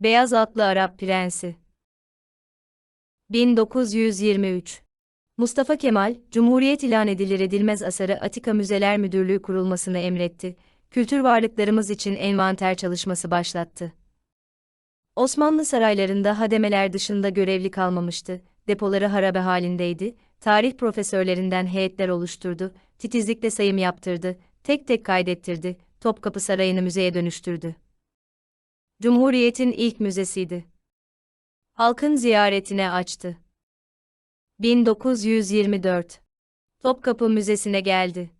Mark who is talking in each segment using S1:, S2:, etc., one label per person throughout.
S1: Beyaz atlı Arap Prensi. 1923 Mustafa Kemal, Cumhuriyet ilan edilir edilmez asarı Atika Müzeler Müdürlüğü kurulmasını emretti, kültür varlıklarımız için envanter çalışması başlattı. Osmanlı saraylarında hademeler dışında görevli kalmamıştı, depoları harabe halindeydi, tarih profesörlerinden heyetler oluşturdu, titizlikle sayım yaptırdı, tek tek kaydettirdi, Topkapı Sarayı'nı müzeye dönüştürdü. Cumhuriyet'in ilk müzesiydi. Halkın ziyaretine açtı. 1924 Topkapı Müzesi'ne geldi.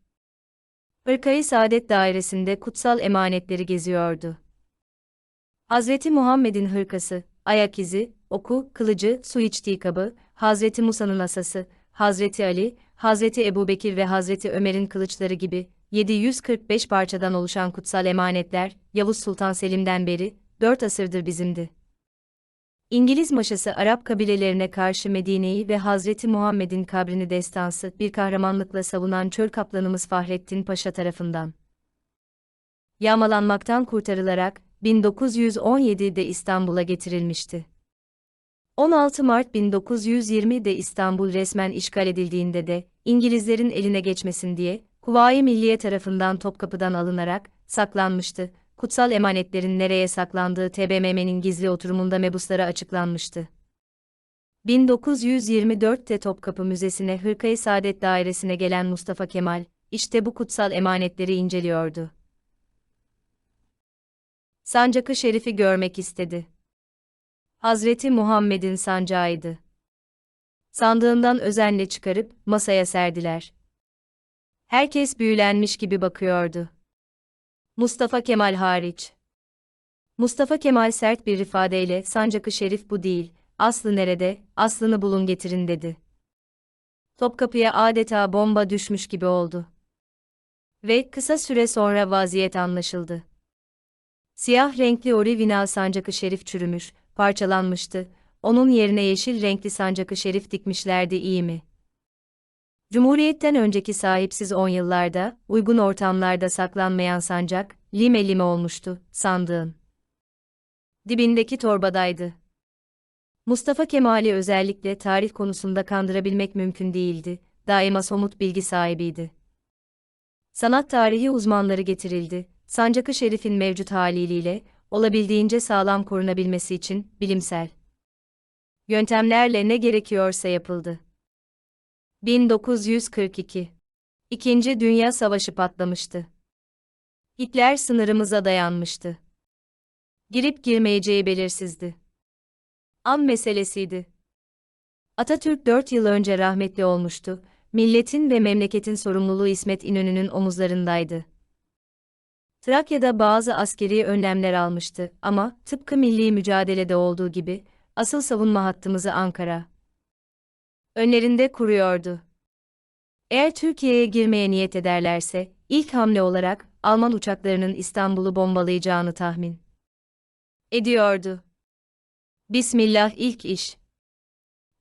S1: Hırkayı Saadet Dairesi'nde kutsal emanetleri geziyordu. Hazreti Muhammed'in hırkası, ayak izi, oku, kılıcı, su içtiği kabı, Hazreti Musa'nın asası, Hazreti Ali, Hazreti Ebubekir ve Hazreti Ömer'in kılıçları gibi 745 parçadan oluşan kutsal emanetler, Yavuz Sultan Selim'den beri 4 asırdır bizimdi. İngiliz maşası Arap kabilelerine karşı Medine'yi ve Hazreti Muhammed'in kabrini destansı bir kahramanlıkla savunan çöl kaplanımız Fahrettin Paşa tarafından. Yağmalanmaktan kurtarılarak 1917'de İstanbul'a getirilmişti. 16 Mart 1920'de İstanbul resmen işgal edildiğinde de İngilizlerin eline geçmesin diye Kuvayi Milliye tarafından Topkapı'dan alınarak saklanmıştı. Kutsal emanetlerin nereye saklandığı TBMM'nin gizli oturumunda mebuslara açıklanmıştı. 1924'te Topkapı Müzesi'ne Hırkayı Saadet Dairesi'ne gelen Mustafa Kemal, işte bu kutsal emanetleri inceliyordu. Sancakı Şerif'i görmek istedi. Hazreti Muhammed'in sancağıydı. Sandığından özenle çıkarıp masaya serdiler. Herkes büyülenmiş gibi bakıyordu. Mustafa Kemal hariç. Mustafa Kemal sert bir ifadeyle sancakı şerif bu değil, aslı nerede, aslını bulun getirin dedi. Topkapı'ya adeta bomba düşmüş gibi oldu. Ve kısa süre sonra vaziyet anlaşıldı. Siyah renkli orivinal sancakı şerif çürümüş, parçalanmıştı, onun yerine yeşil renkli sancakı şerif dikmişlerdi iyi mi? Cumhuriyetten önceki sahipsiz on yıllarda, uygun ortamlarda saklanmayan sancak, lime lime olmuştu, sandığın. Dibindeki torbadaydı. Mustafa Kemal'i özellikle tarih konusunda kandırabilmek mümkün değildi, daima somut bilgi sahibiydi. Sanat tarihi uzmanları getirildi, Sancakı Şerif'in mevcut haliyle, olabildiğince sağlam korunabilmesi için, bilimsel yöntemlerle ne gerekiyorsa yapıldı. 1942 İkinci Dünya Savaşı patlamıştı. Hitler sınırımıza dayanmıştı. Girip girmeyeceği belirsizdi. An meselesiydi. Atatürk 4 yıl önce rahmetli olmuştu, milletin ve memleketin sorumluluğu İsmet İnönü'nün omuzlarındaydı. Trakya'da bazı askeri önlemler almıştı ama tıpkı milli mücadelede olduğu gibi asıl savunma hattımızı Ankara önlerinde kuruyordu. Eğer Türkiye'ye girmeye niyet ederlerse, ilk hamle olarak Alman uçaklarının İstanbul'u bombalayacağını tahmin ediyordu. Bismillah ilk iş.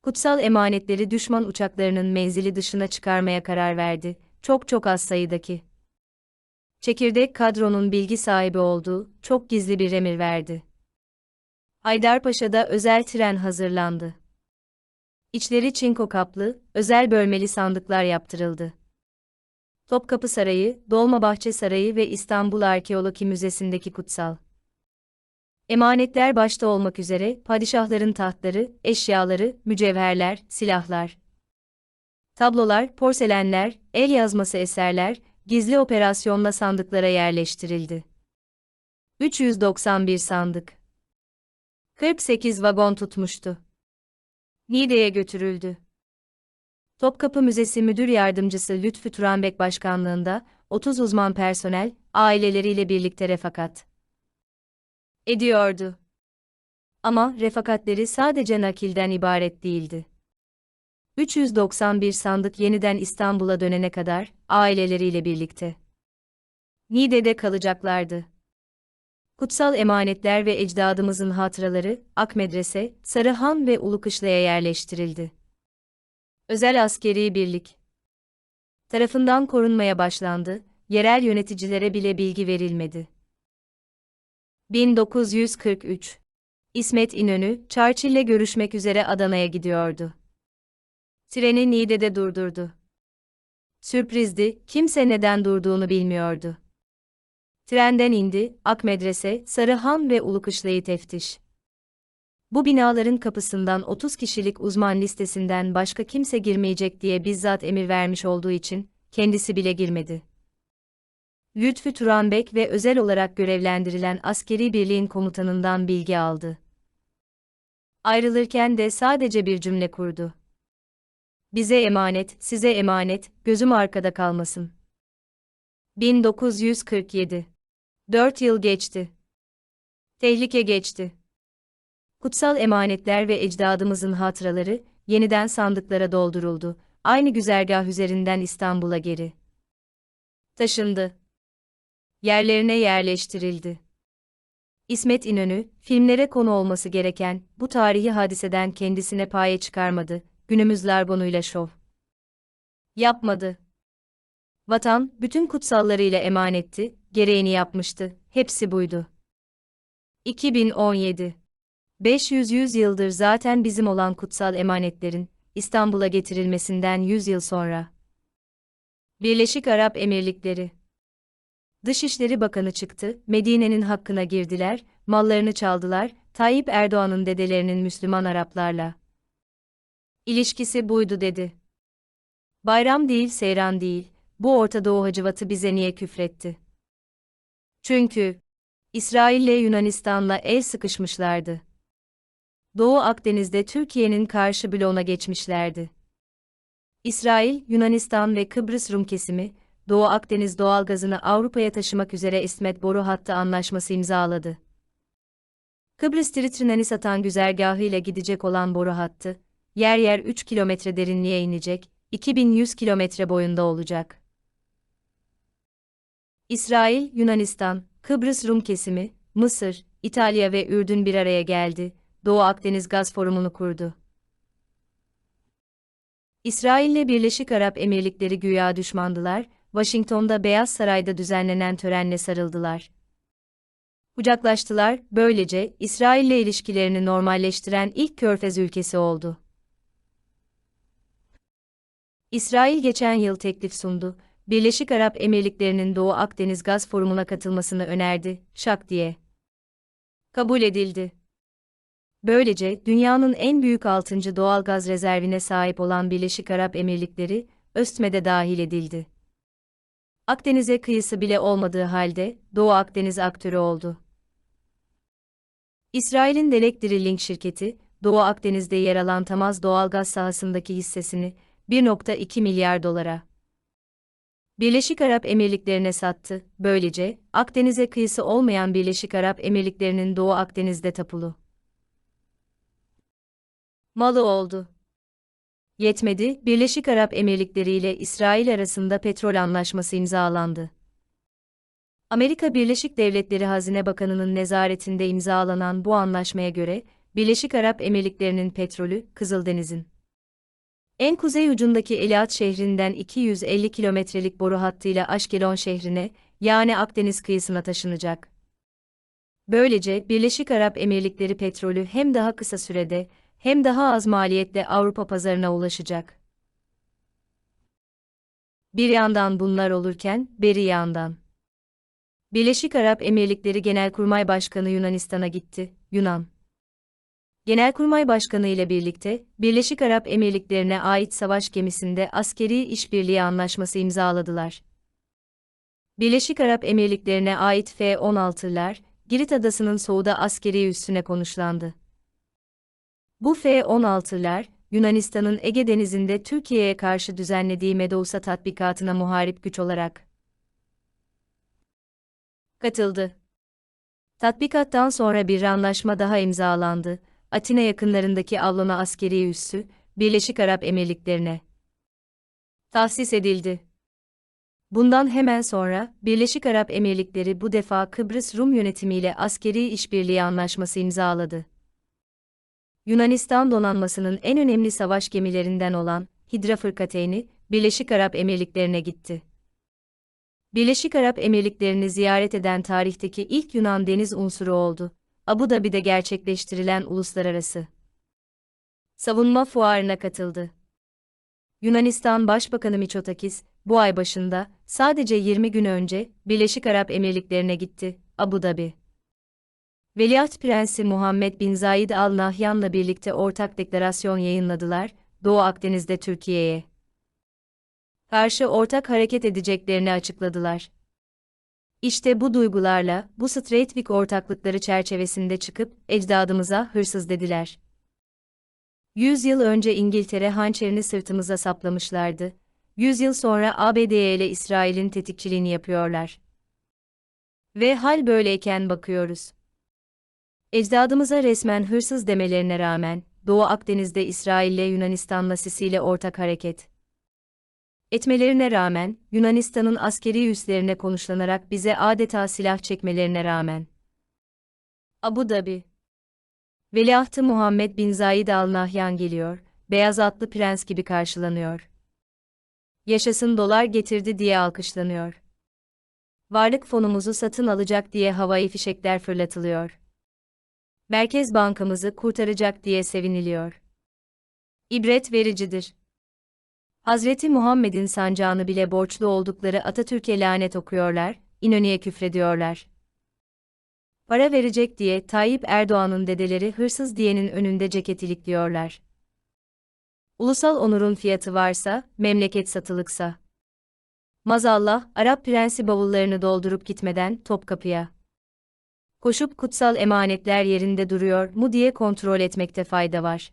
S1: Kutsal emanetleri düşman uçaklarının menzili dışına çıkarmaya karar verdi, çok çok az sayıdaki. Çekirdek kadronun bilgi sahibi olduğu, çok gizli bir emir verdi. Haydarpaşa'da özel tren hazırlandı. İçleri çinko kaplı, özel bölmeli sandıklar yaptırıldı. Topkapı Sarayı, Dolmabahçe Sarayı ve İstanbul Arkeoloji Müzesi'ndeki kutsal. Emanetler başta olmak üzere padişahların tahtları, eşyaları, mücevherler, silahlar, tablolar, porselenler, el yazması eserler, gizli operasyonla sandıklara yerleştirildi. 391 sandık. 48 vagon tutmuştu. Niğde'ye götürüldü. Topkapı Müzesi Müdür Yardımcısı Lütfü Turanbek Başkanlığında 30 uzman personel aileleriyle birlikte refakat ediyordu. Ama refakatleri sadece nakilden ibaret değildi. 391 sandık yeniden İstanbul'a dönene kadar aileleriyle birlikte Niğde'de kalacaklardı. Kutsal emanetler ve ecdadımızın hatıraları Akmedrese, Sarıhan ve Ulukışla'ya yerleştirildi. Özel askeri birlik tarafından korunmaya başlandı, yerel yöneticilere bile bilgi verilmedi. 1943 İsmet İnönü, Churchill'le görüşmek üzere Adana'ya gidiyordu. Treni Niğde'de durdurdu. Sürprizdi, kimse neden durduğunu bilmiyordu. Trenden indi, Akmedrese, Sarıhan ve Ulukışla'yı teftiş. Bu binaların kapısından 30 kişilik uzman listesinden başka kimse girmeyecek diye bizzat emir vermiş olduğu için, kendisi bile girmedi. Lütfü Turanbek ve özel olarak görevlendirilen askeri birliğin komutanından bilgi aldı. Ayrılırken de sadece bir cümle kurdu. Bize emanet, size emanet, gözüm arkada kalmasın. 1947 Dört yıl geçti. Tehlike geçti. Kutsal emanetler ve ecdadımızın hatıraları, yeniden sandıklara dolduruldu, aynı güzergah üzerinden İstanbul'a geri taşındı. Yerlerine yerleştirildi. İsmet İnönü, filmlere konu olması gereken bu tarihi hadiseden kendisine paye çıkarmadı, günümüz Larbonuyla şov yapmadı. Vatan, bütün kutsallarıyla emanetti, gereğini yapmıştı, hepsi buydu. 2017 500 yüz yıldır zaten bizim olan kutsal emanetlerin, İstanbul'a getirilmesinden 100 yıl sonra. Birleşik Arap Emirlikleri Dışişleri Bakanı çıktı, Medine'nin hakkına girdiler, mallarını çaldılar, Tayyip Erdoğan'ın dedelerinin Müslüman Araplarla. İlişkisi buydu dedi. Bayram değil seyran değil, bu Orta Doğu hacıvatı bize niye küfretti? Çünkü, İsrail'le Yunanistan'la el sıkışmışlardı. Doğu Akdeniz'de Türkiye'nin karşı bloğuna geçmişlerdi. İsrail, Yunanistan ve Kıbrıs Rum kesimi, Doğu Akdeniz doğalgazını Avrupa'ya taşımak üzere İsmet Boru Hattı Anlaşması imzaladı. Kıbrıs Tritrinani satan güzergahıyla gidecek olan boru hattı, yer yer 3 kilometre derinliğe inecek, 2100 kilometre boyunda olacak. İsrail, Yunanistan, Kıbrıs Rum kesimi, Mısır, İtalya ve Ürdün bir araya geldi, Doğu Akdeniz Gaz Forumu'nu kurdu. İsrail ile Birleşik Arap Emirlikleri güya düşmandılar, Washington'da Beyaz Saray'da düzenlenen törenle sarıldılar. Kucaklaştılar, böylece İsrail ile ilişkilerini normalleştiren ilk körfez ülkesi oldu. İsrail geçen yıl teklif sundu, Birleşik Arap Emirlikleri'nin Doğu Akdeniz Gaz Forumu'na katılmasını önerdi, şak diye. Kabul edildi. Böylece dünyanın en büyük 6. doğal gaz rezervine sahip olan Birleşik Arap Emirlikleri, ÖSTME'de dahil edildi. Akdeniz'e kıyısı bile olmadığı halde Doğu Akdeniz aktörü oldu. İsrail'in Delek Drilling şirketi, Doğu Akdeniz'de yer alan Tamaz doğalgaz sahasındaki hissesini 1.2 milyar dolara Birleşik Arap Emirlikleri'ne sattı. Böylece Akdeniz'e kıyısı olmayan Birleşik Arap Emirlikleri'nin Doğu Akdeniz'de tapulu malı oldu. Yetmedi, Birleşik Arap Emirlikleri ile İsrail arasında petrol anlaşması imzalandı. Amerika Birleşik Devletleri Hazine Bakanı'nın nezaretinde imzalanan bu anlaşmaya göre, Birleşik Arap Emirlikleri'nin petrolü, Kızıldeniz'in en kuzey ucundaki Eliat şehrinden 250 kilometrelik boru hattıyla Aşkelon şehrine, yani Akdeniz kıyısına taşınacak. Böylece Birleşik Arap Emirlikleri petrolü hem daha kısa sürede hem daha az maliyetle Avrupa pazarına ulaşacak. Bir yandan bunlar olurken, beri yandan. Birleşik Arap Emirlikleri Genelkurmay Başkanı Yunanistan'a gitti, Yunan. Genelkurmay Başkanı ile birlikte, Birleşik Arap Emirlikleri'ne ait savaş gemisinde askeri işbirliği anlaşması imzaladılar. Birleşik Arap Emirlikleri'ne ait F-16'lar, Girit Adası'nın Soğuda askeri üssüne konuşlandı. Bu F-16'lar, Yunanistan'ın Ege Denizi'nde Türkiye'ye karşı düzenlediği Medusa tatbikatına muharip güç olarak katıldı. Tatbikattan sonra bir anlaşma daha imzalandı. Atina yakınlarındaki Avlona askeri üssü, Birleşik Arap Emirlikleri'ne tahsis edildi. Bundan hemen sonra, Birleşik Arap Emirlikleri bu defa Kıbrıs Rum yönetimiyle askeri işbirliği anlaşması imzaladı. Yunanistan donanmasının en önemli savaş gemilerinden olan Hidra Fırkateyni, Birleşik Arap Emirlikleri'ne gitti. Birleşik Arap Emirlikleri'ni ziyaret eden tarihteki ilk Yunan deniz unsuru oldu. Abu Dhabi'de gerçekleştirilen uluslararası savunma fuarına katıldı. Yunanistan Başbakanı Mitsotakis, bu ay başında, sadece 20 gün önce, Birleşik Arap Emirlikleri'ne gitti, Abu Dhabi. Veliaht Prensi Muhammed Bin Zayed Al Nahyan'la birlikte ortak deklarasyon yayınladılar, Doğu Akdeniz'de Türkiye'ye karşı ortak hareket edeceklerini açıkladılar. İşte bu duygularla, bu Streitvik ortaklıkları çerçevesinde çıkıp, ecdadımıza hırsız dediler. Yüz yıl önce İngiltere hançerini sırtımıza saplamışlardı. Yüz yıl sonra ABD ile İsrail'in tetikçiliğini yapıyorlar. Ve hal böyleyken bakıyoruz. Ecdadımıza resmen hırsız demelerine rağmen, Doğu Akdeniz'de İsrail ile Yunanistan'la Sisi ile ortak hareket etmelerine rağmen, Yunanistan'ın askeri üslerine konuşlanarak bize adeta silah çekmelerine rağmen. Abu Dhabi Veliahtı Muhammed Bin Zayed Al Nahyan geliyor, beyaz atlı prens gibi karşılanıyor. Yaşasın dolar getirdi diye alkışlanıyor. Varlık fonumuzu satın alacak diye havai fişekler fırlatılıyor. Merkez Bankamızı kurtaracak diye seviniliyor. İbret vericidir. Hazreti Muhammed'in sancağını bile borçlu oldukları Atatürk'e lanet okuyorlar, İnönü'ye küfrediyorlar. Para verecek diye Tayyip Erdoğan'ın dedeleri hırsız diyenin önünde ceket ilikliyorlar. Ulusal onurun fiyatı varsa, memleket satılıksa. Mazallah, Arap prensi bavullarını doldurup gitmeden Topkapı'ya. Koşup kutsal emanetler yerinde duruyor mu diye kontrol etmekte fayda var.